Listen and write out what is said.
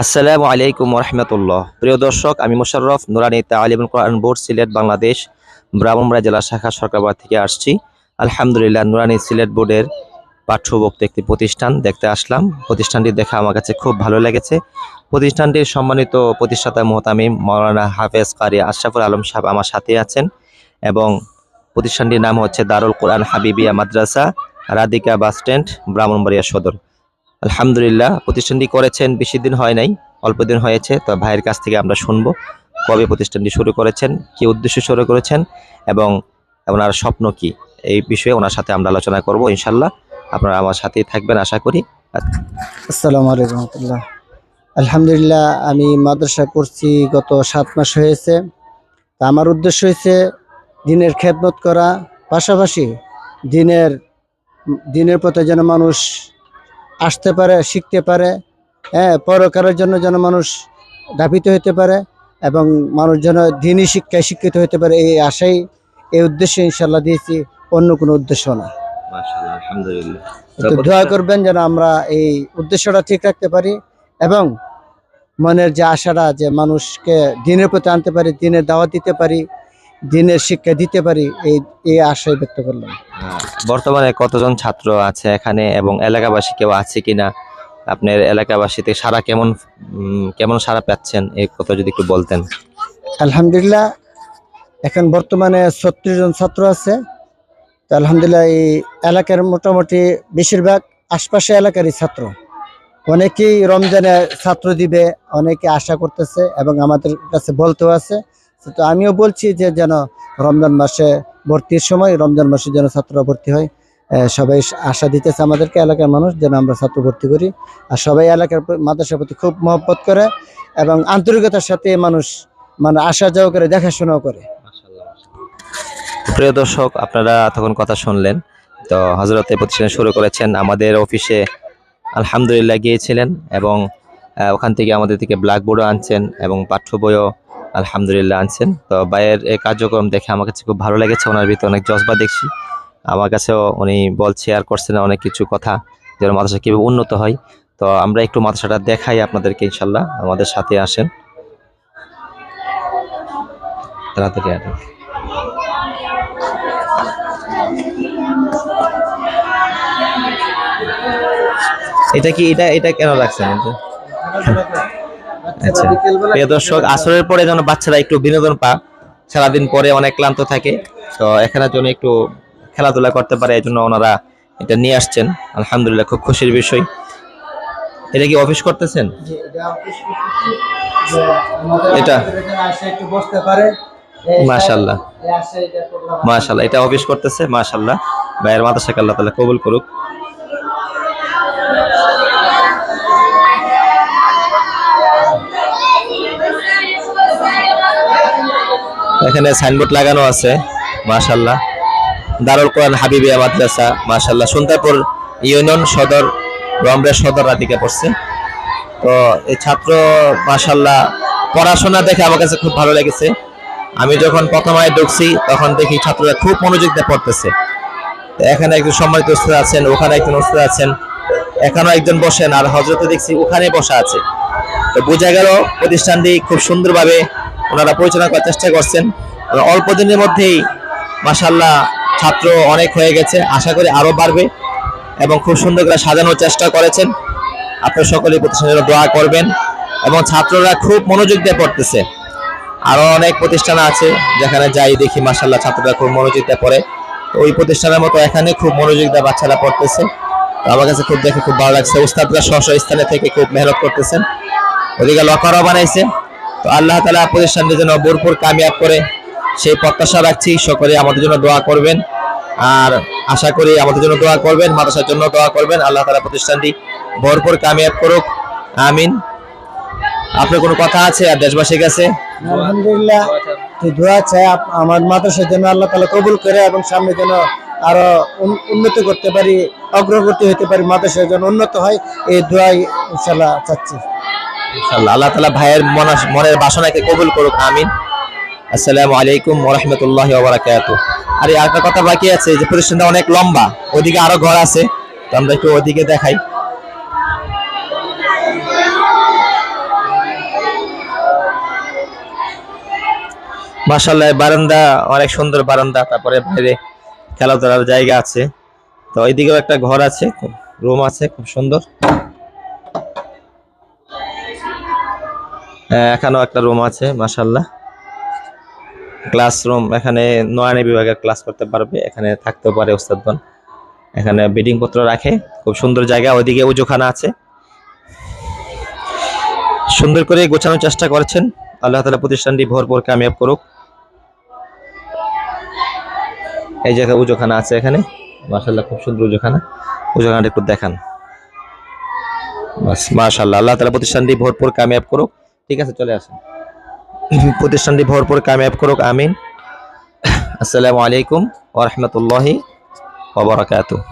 আসসালামু আলাইকুম রহমতুল্লাহ প্রিয় দর্শক, আমি মোশাররফ নুরানি তালিম কোরআন বোর্ড, সিলেট, বাংলাদেশ, ব্রাহ্মণবাড়িয়া জেলা শাখা সরকারবাদ থেকে আসছি। আলহামদুলিল্লাহ, নুরানি সিলেট বোর্ডের পাঠ্যভুক্ত একটি প্রতিষ্ঠান দেখতে আসলাম। প্রতিষ্ঠানটি দেখা আমার কাছে খুব ভালো লেগেছে। প্রতিষ্ঠানটির সম্মানিত প্রতিষ্ঠাতা মোহতামিম মৌলানা হাফেজ কারি আশরাফুল আলম সাহেব আমার সাথে আছেন এবং প্রতিষ্ঠানটির নাম হচ্ছে দারুল কোরআন হাবিবিয়া মাদ্রাসা, রাধিকা বাস স্ট্যান্ড, ব্রাহ্মণবাড়িয়া সদর। আলহামদুলিল্লাহ, প্রতিষ্ঠানটি করেছেন, বেশি দিন হয় নাই, অল্প দিন হয়েছে, তো ভাইয়ের কাছ থেকে আমরা শুনব কবে প্রতিষ্ঠানটি শুরু করেছেন, কি উদ্দেশ্য শুরু করেছেন এবং ওনার স্বপ্ন কি? এই বিষয়ে ওনার সাথে আমরা আলোচনা করব ইনশাল্লাহ আপনারা আমার সাথেই থাকবেন, আশা করি। আসসালামু আলাইকুম রহমতুল্লাহ। আলহামদুলিল্লাহ, আমি মাদ্রাসা করছি গত সাত মাস হয়েছে। তা আমার উদ্দেশ্য হয়েছে দিনের খেদমত করা, পাশাপাশি দিনের দিনের পথে যেন মানুষ আসতে পারে শিখতে পারে হ্যাঁ পরকারের জন্য যেন মানুষ ধাবিত হতে পারে এবং মানুষ যেন দিনই শিক্ষায় শিক্ষিত হতে পারে এই আশাই এই উদ্দেশ্যে ইনশাল্লাহ দিয়েছি অন্য কোনো উদ্দেশ্য না। তো দোয়া করবেন যেন আমরা এই উদ্দেশ্যটা ঠিক রাখতে পারি এবং মনের যে আশাটা যে মানুষকে দিনের প্রতি আনতে পারি দিনের দাওয়াত দিতে পারি দিনের শিক্ষা দিতে পারি এই এই আশায় ব্যক্ত করলাম। বর্তমানে কতজন ছাত্র আছে এখানে এবং এলাকাবাসী কেউ আছে কিনা? আপনার এলাকাবাসীতে সারা কেমন কেমন সারা পাচ্ছেন? এই কথা যদি একটু বলতেন। আলহামদুলিল্লাহ এখন বর্তমানে ছত্রিশ জন ছাত্র আছে। তো আলহামদুলিল্লাহ এই এলাকার মোটামুটি বেশিরভাগ আশপাশে এলাকারই ছাত্র। অনেকেই রমজানে ছাত্র দিবে অনেকে আশা করতেছে এবং আমাদের কাছে বলতেও আছে। তো আমিও বলছি যে যেন রমজান মাসে ভর্তির সময় রমজান মাসে যেন ছাত্ররা ভর্তি হয় সবাই আশা দিতেছে আমাদেরকে, এলাকার মানুষ যেন আমরা ছাত্র ভর্তি করি। আর সবাই এলাকার মাদ্রাসার প্রতি খুব মহব্বত করে এবং আন্তরিকতার সাথে মানুষ মানে আসা যাওয়া করে, দেখাশোনাও করে। প্রিয় দর্শক, আপনারা তখন কথা শুনলেন। তো হজরতে প্রতিষ্ঠান শুরু করেছেন, আমাদের অফিসে আলহামদুলিল্লাহ গিয়েছিলেন এবং ওখান থেকে আমাদের থেকে ব্ল্যাকবোর্ডও আনছেন এবং পাঠ্য বইও আলহামদুলিল্লাহ আনছেন। তো ভাইয়ের এই কার্যক্রম দেখে আমার কাছে খুব ভালো লেগেছে, ওনার ভিতরে অনেক জজবা দেখছি। আমার কাছেও উনি বল শেয়ার করছেন, অনেক কিছু কথা, যেন মাদ্রাসা কীভাবে উন্নত হয়। তো আমরা একটু মাদ্রাসাটা দেখাই আপনাদেরকে ইনশাল্লাহ, আমাদের সাথে আসেন। তাড়াতাড়ি আসেন। এটা কি, এটা এটা কেন রাখছেন? আচ্ছা। প্রিয় দর্শক আসরের পরে যেন বাচ্চারা একটু বিনোদন পা সারাদিন পরে অনেক ক্লান্ত থাকে। তো এখানে জন্য একটু খেলাধুলা করতে পারে এই জন্য ওনারা এটা নিয়ে আসছেন। আলহামদুলিল্লাহ খুব খুশির বিষয়। এটা কি অফিস করতেছেন? এটা? মাশাআল্লাহ। মাশাল্লাহ এটা অফিস করতেছে মাশাল্লাহ ভাইয়ের মাদ্রাসাকে আল্লাহ তালা কবুল করুক। এখানে সাইনবোর্ড লাগানো আছে মাশাল্লাহ দারুল কোরআন হাবিবিয়া মাদ্রাসা মাশাল্লাহ সুন্দরপুর ইউনিয়ন সদর রমরের সদর রাধিকা পড়ছে। তো এই ছাত্র মাশাল্লাহ পড়াশোনা দেখে আমার কাছে খুব ভালো লেগেছে। আমি যখন প্রথম আয় ঢুকছি, তখন দেখি ছাত্ররা খুব মনোযোগ দিয়ে পড়তেছে। এখানে একজন সম্মানিত উস্তাদ আছেন, ওখানে একজন উস্তাদ আছেন। এখানেও একজন বসেন, আর হজরতে দেখছি ওখানে বসা আছে। তো বোঝা গেল, প্রতিষ্ঠানটি খুব সুন্দরভাবে ওনারা পরিচালনা করার চেষ্টা করছেন। অল্প দিনের মধ্যেই মাসাল্লাহ ছাত্র অনেক হয়ে গেছে, আশা করি আরও বাড়বে এবং খুব সুন্দর করে সাজানোর চেষ্টা করেছেন। আপনারা সকলে প্রতিষ্ঠানের দোয়া করবেন এবং ছাত্ররা খুব মনোযোগ দিয়ে পড়তেছে। আরও অনেক প্রতিষ্ঠান আছে যেখানে যাই দেখি মাসাল্লাহ ছাত্ররা খুব মনোযোগ দিয়ে পড়ে। তো ওই প্রতিষ্ঠানের মতো এখানে খুব মনোযোগ দিয়ে বাচ্চারা পড়তেছে। তো আমার কাছে খুব দেখে খুব ভালো লাগছে। উস্তাদরা স্ব স্থানে থেকে খুব মেহনত করতেছেন। ওদিকে লকারও বানাইছে। তো আল্লাহ তালা প্রতিষ্ঠানটির যেন ভরপুর কামিয়াব করে, সেই প্রত্যাশা রাখছি। সকলে আমাদের জন্য দোয়া করবেন। আর আশা করি আমাদের জন্য দোয়া করবেন, মাদ্রাসার জন্য দোয়া করবেন। আল্লাহ তালা প্রতিষ্ঠানটি ভরপুর কামিয়াব করুক। আমিন। আপনার কোনো কথা আছে? আর দেশবাসীর কাছে? আলহামদুলিল্লাহ। তো দোয়া চাই আমার মাদ্রাসার জন্য আল্লাহ তালা কবুল করে এবং সামনে যেন আরও উন- উন্নত করতে পারি, অগ্রগতি হতে পারি, মাদ্রাসার জন্য উন্নত হয়, এই দোয়াই ইনশাল্লাহ চাচ্ছি। আল্লাহ তালা ভাইয়ের মনের বাসনাকে কবুল করুক, আমিন। আসসালামু আলাইকুম ওরহমতুল্লাহ ওবরাকাত আর এই আরেকটা কথা বাকি আছে, যে প্রতিষ্ঠানটা অনেক লম্বা। ওদিকে আরও ঘর আছে, তো আমরা একটু ওদিকে দেখাই। মাসাল্লাহ বারান্দা অনেক সুন্দর বারান্দা, তারপরে বাইরে খেলাধুলার জায়গা আছে। তো ওইদিকেও একটা ঘর আছে রুম আছে, খুব সুন্দর। এখানেও একটা রুম আছে মাশাল্লাহ ক্লাসরুম এখানে নয়নে বিভাগের ক্লাস করতে পারবে, এখানে থাকতেও পারে ওস্তাদগণ। এখানে বিডিং পত্র রাখে, খুব সুন্দর জায়গা, ওইদিকে উজুখানা আছে। সুন্দর করে গোছানোর চেষ্টা করেছেন। আল্লাহ তালা প্রতিষ্ঠানটি ভরপুর কামিয়াব করুক। এই জায়গায় উজুখানা আছে এখানে মাশাল্লাহ খুব সুন্দর উজুখানা। উজুখানাটা একটু দেখান। বাস মাশাল্লাহ আল্লাহ তালা প্রতিষ্ঠানটি ভরপুর কামিয়াব করুক। ঠিক আছে চলে আসুন। প্রতিষ্ঠানটি ভরপুর কামিয়াব করুক আমিন। আসসালামু আলাইকুম ওরহমতুল্লাহি রাহমাতুল্লাহি